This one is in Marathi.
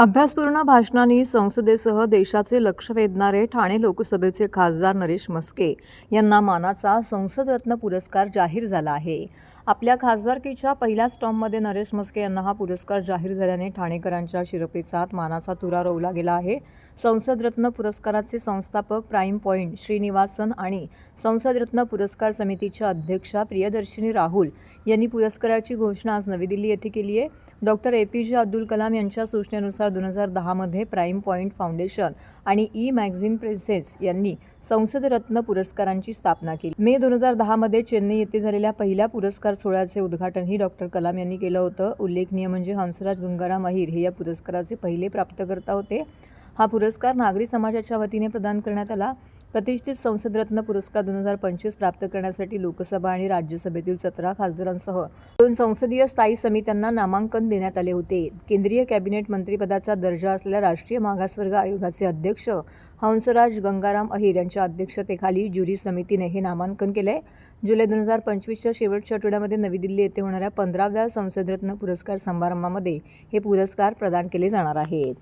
अभ्यासपूर्ण भाषणाने संसदेसह देशाचे लक्ष वेधणारे ठाणे लोकसभेचे खासदार नरेश मस्के यांना मानाचा संसदरत्न पुरस्कार जाहीर झाला आहे. आपल्या खासदारकीच्या पहिल्या स्टॉममध्ये नरेश मस्के यांना हा पुरस्कार जाहीर झाल्याने ठाणेकरांच्या शिरपेचात मानाचा तुरा रोवला गेला आहे. संसदरत्न पुरस्काराचे संस्थापक प्राईम पॉईंट श्रीनिवासन आणि संसदरत्न पुरस्कार समितीच्या अध्यक्षा प्रियदर्शिनी राहुल यांनी पुरस्काराची घोषणा आज नवी दिल्ली येथे केली आहे. डॉक्टर ए पी जे अब्दुल कलाम यांच्या सूचनेनुसार दोन हजार दहामध्ये प्राईम पॉईंट फाउंडेशन आणि ई मॅगझिन प्रेसेस यांनी संसदरत्न पुरस्कारांची स्थापना केली. मे दोन हजार दहामध्ये चेन्नई येथे झालेल्या पहिल्या पुरस्कार सोहळ्याचे उद्घाटनही डॉक्टर कलाम यांनी केलं होतं. उल्लेखनीय म्हणजे हंसराज गंगाराम अहिर हे या पुरस्काराचे पहिले प्राप्तकर्ता होते. हा पुरस्कार नागरी समाजाच्या वतीने प्रदान करण्यात आला. प्रतिष्ठित संसदरत्न पुरस्कार दोन हजार पंचवीस प्राप्त करण्यासाठी लोकसभा आणि राज्यसभेतील सतरा खासदारांसह दोन संसदीय स्थायी समित्यांना नामांकन देण्यात आले होते. केंद्रीय कॅबिनेट मंत्रिपदाचा दर्जा असलेल्या राष्ट्रीय मागासवर्ग आयोगाचे अध्यक्ष हंसराज गंगाराम अहिर यांच्या अध्यक्षतेखाली ज्युरी समितीने हे नामांकन केले. जुलै दोन हजार पंचवीसच्या शेवटच्या आठवड्यामध्ये नवी दिल्ली येथे होणाऱ्या पंधराव्या संसदरत्न पुरस्कार समारंभामध्ये हे पुरस्कार प्रदान केले जाणार आहेत.